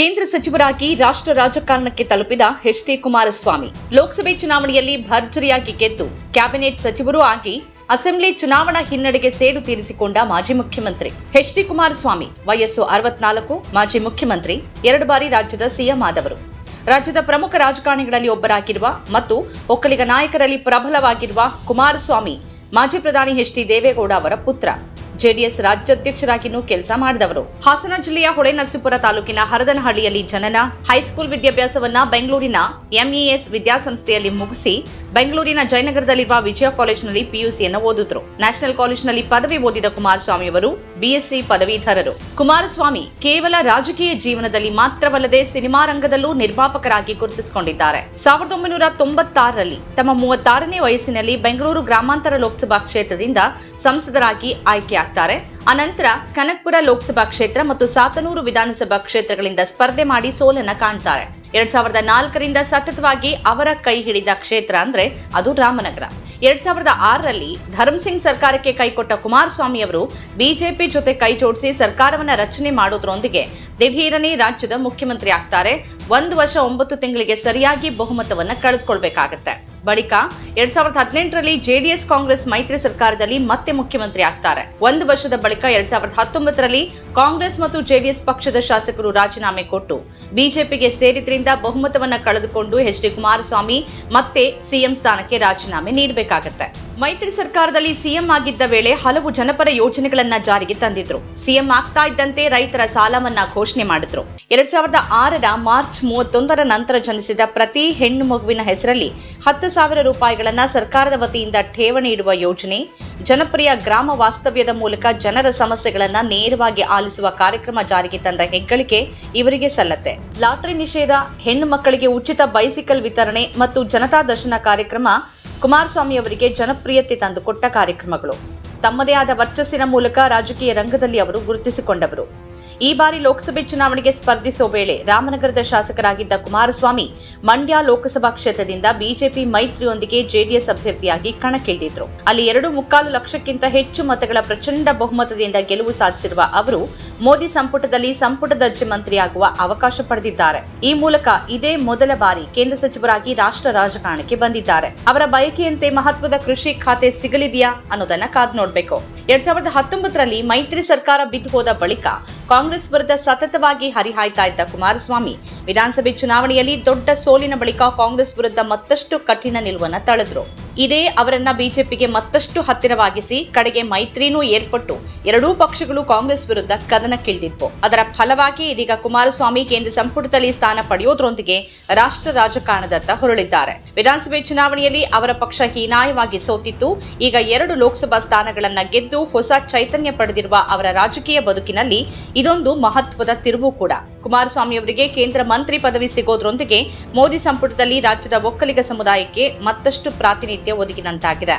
ಕೇಂದ್ರ ಸಚಿವರಾಗಿ ರಾಷ್ಟ್ರ ರಾಜಕಾರಣಕ್ಕೆ ತಲುಪಿದ ಎಚ್ ಡಿ ಕುಮಾರಸ್ವಾಮಿ. ಲೋಕಸಭೆ ಚುನಾವಣೆಯಲ್ಲಿ ಭರ್ಜರಿಯಾಗಿ ಗೆದ್ದು ಕ್ಯಾಬಿನೆಟ್ ಸಚಿವರೂ ಆಗಿ ಅಸೆಂಬ್ಲಿ ಚುನಾವಣಾ ಹಿನ್ನಡೆಗೆ ಸೇಡು ತೀರಿಸಿಕೊಂಡ ಮಾಜಿ ಮುಖ್ಯಮಂತ್ರಿ. ಎಚ್ ಡಿ ಕುಮಾರಸ್ವಾಮಿ ವಯಸ್ಸು ಅರವತ್ನಾಲ್ಕು, ಮಾಜಿ ಮುಖ್ಯಮಂತ್ರಿ ಎರಡು ಬಾರಿ ರಾಜ್ಯದ ಸಿಎಂ ಆದವರು. ರಾಜ್ಯದ ಪ್ರಮುಖ ರಾಜಕಾರಣಿಗಳಲ್ಲಿ ಒಬ್ಬರಾಗಿರುವ ಮತ್ತು ಒಕ್ಕಲಿಗ ನಾಯಕರಲ್ಲಿ ಪ್ರಬಲವಾಗಿರುವ ಕುಮಾರಸ್ವಾಮಿ ಮಾಜಿ ಪ್ರಧಾನಿ ಎಚ್ ಡಿ ದೇವೇಗೌಡ ಅವರ ಪುತ್ರ. ಜೆಡಿಎಸ್ ರಾಜ್ಯಾಧ್ಯಕ್ಷರಾಗಿನೂ ಕೆಲಸ ಮಾಡಿದವರು. ಹಾಸನ ಜಿಲ್ಲೆಯ ಹೊಳೆನರಸೀಪುರ ತಾಲೂಕಿನ ಹರದನಹಳ್ಳಿಯಲ್ಲಿ ಜನನ, ಹೈಸ್ಕೂಲ್ ವಿದ್ಯಾಭ್ಯಾಸವನ್ನ ಬೆಂಗಳೂರಿನ ಎಂಇಎಸ್ ವಿದ್ಯಾಸಂಸ್ಥೆಯಲ್ಲಿ ಮುಗಿಸಿ, ಬೆಂಗಳೂರಿನ ಜಯನಗರದಲ್ಲಿರುವ ವಿಜಯ ಕಾಲೇಜಿನಲ್ಲಿ ಪಿಯುಸಿಯನ್ನು ಓದಿದ್ರು. ನ್ಯಾಷನಲ್ ಕಾಲೇಜಿನಲ್ಲಿ ಪದವಿ ಓದಿದ ಕುಮಾರಸ್ವಾಮಿ ಅವರು ಬಿಎಸ್ಸಿ ಪದವೀಧರರು. ಕುಮಾರಸ್ವಾಮಿ ಕೇವಲ ರಾಜಕೀಯ ಜೀವನದಲ್ಲಿ ಮಾತ್ರವಲ್ಲದೆ ಸಿನಿಮಾ ರಂಗದಲ್ಲೂ ನಿರ್ಮಾಪಕರಾಗಿ ಗುರುತಿಸಿಕೊಂಡಿದ್ದಾರೆ. ಸಾವಿರದ ಒಂಬೈನೂರ ತೊಂಬತ್ತಾರರಲ್ಲಿ ತಮ್ಮ ಮೂವತ್ತಾರನೇ ವಯಸ್ಸಿನಲ್ಲಿ ಬೆಂಗಳೂರು ಗ್ರಾಮಾಂತರ ಲೋಕಸಭಾ ಕ್ಷೇತ್ರದಿಂದ ಸಂಸದರಾಗಿ ಆಯ್ಕೆಯಾಗ್ತಾರೆ. ಅನಂತರ ಕನಕಪುರ ಲೋಕಸಭಾ ಕ್ಷೇತ್ರ ಮತ್ತು ಸಾತನೂರು ವಿಧಾನಸಭಾ ಕ್ಷೇತ್ರಗಳಿಂದ ಸ್ಪರ್ಧೆ ಮಾಡಿ ಸೋಲನ್ನ ಕಾಣ್ತಾರೆ. ಎರಡ್ ಸಾವಿರದ ನಾಲ್ಕರಿಂದ ಸತತವಾಗಿ ಅವರ ಕೈ ಹಿಡಿದ ಕ್ಷೇತ್ರ ಅಂದ್ರೆ ಅದು ರಾಮನಗರ. ಎರಡ್ ಸಾವಿರದ ಆರರಲ್ಲಿ ಧರ್ಮಸಿಂಗ್ ಸರ್ಕಾರಕ್ಕೆ ಕೈಕೊಟ್ಟ ಕುಮಾರಸ್ವಾಮಿ ಅವರು ಬಿಜೆಪಿ ಜೊತೆ ಕೈ ಜೋಡಿಸಿ ಸರ್ಕಾರವನ್ನ ರಚನೆ ಮಾಡೋದ್ರೊಂದಿಗೆ ದಿಢೀರನೇ ರಾಜ್ಯದ ಮುಖ್ಯಮಂತ್ರಿ ಆಗ್ತಾರೆ. ಒಂದು ವರ್ಷ ಒಂಬತ್ತು ತಿಂಗಳಿಗೆ ಸರಿಯಾಗಿ ಬಹುಮತವನ್ನ ಕಳೆದುಕೊಳ್ಬೇಕಾಗತ್ತೆ. ಬಳಿಕ ಎರಡ್ ಸಾವಿರದ ಹದಿನೆಂಟರಲ್ಲಿ ಜೆಡಿಎಸ್ ಕಾಂಗ್ರೆಸ್ ಮೈತ್ರಿ ಸರ್ಕಾರದಲ್ಲಿ ಮತ್ತೆ ಮುಖ್ಯಮಂತ್ರಿ ಆಗ್ತಾರೆ. ಒಂದು ವರ್ಷದ ಬಳಿಕ ಎರಡ್ ಸಾವಿರದ ಹತ್ತೊಂಬತ್ತರಲ್ಲಿ ಕಾಂಗ್ರೆಸ್ ಮತ್ತು ಜೆಡಿಎಸ್ ಪಕ್ಷದ ಶಾಸಕರು ರಾಜೀನಾಮೆ ಕೊಟ್ಟು ಬಿಜೆಪಿಗೆ ಸೇರಿದ್ರಿಂದ ಬಹುಮತವನ್ನ ಕಳೆದುಕೊಂಡು ಎಚ್ ಡಿ ಕುಮಾರಸ್ವಾಮಿ ಮತ್ತೆ ಸಿಎಂ ಸ್ಥಾನಕ್ಕೆ ರಾಜೀನಾಮೆ ನೀಡಬೇಕಾಗತ್ತೆ. ಮೈತ್ರಿ ಸರ್ಕಾರದಲ್ಲಿ ಸಿಎಂ ಆಗಿದ್ದ ವೇಳೆ ಹಲವು ಜನಪರ ಯೋಜನೆಗಳನ್ನ ಜಾರಿಗೆ ತಂದಿದ್ರು. ಸಿಎಂ ಆಗ್ತಾ ಇದ್ದಂತೆ ರೈತರ ಸಾಲ ಮನ್ನಾ ಘೋಷಣೆ ಮಾಡಿದ್ರು. ಎರಡ್ ಸಾವಿರದ ಆರರ ಮಾರ್ಚ್ ಮೂವತ್ತೊಂದರ ನಂತರ ಜನಿಸಿದ ಪ್ರತಿ ಹೆಣ್ಣು ಮಗುವಿನ ಹೆಸರಲ್ಲಿ ಹತ್ತು ಸಾವಿರ ರೂಪಾಯಿಗಳನ್ನ ಸರ್ಕಾರದ ವತಿಯಿಂದ ಠೇವಣಿ ಇಡುವ ಯೋಜನೆ, ಜನಪ್ರಿಯ ಗ್ರಾಮ ವಾಸ್ತವ್ಯದ ಮೂಲಕ ಜನರ ಸಮಸ್ಯೆಗಳನ್ನ ನೇರವಾಗಿ ಆಲಿಸುವ ಕಾರ್ಯಕ್ರಮ ಜಾರಿಗೆ ತಂದ ಹೆಗ್ಗಳಿಕೆ ಇವರಿಗೆ ಸಲ್ಲತ್ತೆ. ಲಾಟರಿ ನಿಷೇಧ, ಹೆಣ್ಣು ಮಕ್ಕಳಿಗೆ ಉಚಿತ ಬೈಸಿಕಲ್ ವಿತರಣೆ ಮತ್ತು ಜನತಾ ದರ್ಶನ ಕಾರ್ಯಕ್ರಮ ಕುಮಾರಸ್ವಾಮಿ ಅವರಿಗೆ ಜನಪ್ರಿಯತೆ ತಂದುಕೊಟ್ಟ ಕಾರ್ಯಕ್ರಮಗಳು. ತಮ್ಮದೇ ಆದ ವರ್ಚಸ್ಸಿನ ಮೂಲಕ ರಾಜಕೀಯ ರಂಗದಲ್ಲಿ ಅವರು ಗುರುತಿಸಿಕೊಂಡವರು. ಈ ಬಾರಿ ಲೋಕಸಭೆ ಚುನಾವಣೆಗೆ ಸ್ಪರ್ಧಿಸುವ ವೇಳೆ ರಾಮನಗರದ ಶಾಸಕರಾಗಿದ್ದ ಕುಮಾರಸ್ವಾಮಿ ಮಂಡ್ಯ ಲೋಕಸಭಾ ಕ್ಷೇತ್ರದಿಂದ ಬಿಜೆಪಿ ಮೈತ್ರಿಯೊಂದಿಗೆ ಜೆಡಿಎಸ್ ಅಭ್ಯರ್ಥಿಯಾಗಿ ಕಣಕ್ಕಿಳಿದಿದ್ರು. ಅಲ್ಲಿ ಎರಡು ಮುಕ್ಕಾಲು ಲಕ್ಷಕ್ಕಿಂತ ಹೆಚ್ಚು ಮತಗಳ ಪ್ರಚಂಡ ಬಹುಮತದಿಂದ ಗೆಲುವು ಸಾಧಿಸಿರುವ ಅವರು ಮೋದಿ ಸಂಪುಟದಲ್ಲಿ ಸಂಪುಟ ದರ್ಜೆ ಮಂತ್ರಿಯಾಗುವ ಅವಕಾಶ ಪಡೆದಿದ್ದಾರೆ. ಈ ಮೂಲಕ ಇದೇ ಮೊದಲ ಬಾರಿ ಕೇಂದ್ರ ಸಚಿವರಾಗಿ ರಾಷ್ಟ್ರ ರಾಜಕಾರಣಕ್ಕೆ ಬಂದಿದ್ದಾರೆ. ಅವರ ಬಯಕೆಯಂತೆ ಮಹತ್ವದ ಕೃಷಿ ಖಾತೆ ಸಿಗಲಿದೆಯಾ ಅನ್ನೋದನ್ನ ಕಾದ್ ನೋಡ್ಬೇಕು. ಎರಡ್ ಸಾವಿರದ ಹತ್ತೊಂಬತ್ತರಲ್ಲಿ ಮೈತ್ರಿ ಸರ್ಕಾರ ಬಿದ್ದು ಹೋದ ಬಳಿಕ ಕಾಂಗ್ರೆಸ್ ವಿರುದ್ಧ ಸತತವಾಗಿ ಹರಿಹಾಯ್ತಾ ಇದ್ದ ಕುಮಾರಸ್ವಾಮಿ ವಿಧಾನಸಭೆ ಚುನಾವಣೆಯಲ್ಲಿ ದೊಡ್ಡ ಸೋಲಿನ ಬಳಿಕ ಕಾಂಗ್ರೆಸ್ ವಿರುದ್ಧ ಮತ್ತಷ್ಟು ಕಠಿಣ ನಿಲುವನ್ನು ತಳೆದ್ರು. ಇದೇ ಅವರನ್ನ ಬಿಜೆಪಿಗೆ ಮತ್ತಷ್ಟು ಹತ್ತಿರವಾಗಿಸಿ ಕಡೆಗೆ ಮೈತ್ರಿನೂ ಏರ್ಪಟ್ಟು ಎರಡೂ ಪಕ್ಷಗಳು ಕಾಂಗ್ರೆಸ್ ವಿರುದ್ಧ ಕದನಕ್ಕಿಳಿದಿದ್ವು ಅದರ ಫಲವಾಗಿ ಇದೀಗ ಕುಮಾರಸ್ವಾಮಿ ಕೇಂದ್ರ ಸಂಪುಟದಲ್ಲಿ ಸ್ಥಾನ ಪಡೆಯೋದ್ರೊಂದಿಗೆ ರಾಷ್ಟ್ರ ರಾಜಕಾರಣದತ್ತ ಹೊರಳಿದ್ದಾರೆ. ವಿಧಾನಸಭೆ ಚುನಾವಣೆಯಲ್ಲಿ ಅವರ ಪಕ್ಷ ಹೀನಾಯವಾಗಿ ಸೋತಿತ್ತು. ಈಗ ಎರಡು ಲೋಕಸಭಾ ಸ್ಥಾನಗಳನ್ನ ಗೆದ್ದು ಹೊಸ ಚೈತನ್ಯ ಪಡೆದಿರುವ ಅವರ ರಾಜಕೀಯ ಬದುಕಿನಲ್ಲಿ ಇದೊಂದು ಮಹತ್ವದ ತಿರುವು ಕೂಡ. ಕುಮಾರಸ್ವಾಮಿ ಅವರಿಗೆ ಕೇಂದ್ರ ಮಂತ್ರಿ ಪದವಿ ಸಿಗೋದ್ರೊಂದಿಗೆ ಮೋದಿ ಸಂಪುಟದಲ್ಲಿ ರಾಜ್ಯದ ಒಕ್ಕಲಿಗ ಸಮುದಾಯಕ್ಕೆ ಮತ್ತಷ್ಟು ಪ್ರಾತಿನಿಧ್ಯ ಒದಗಿದಂತಾಗಿದೆ.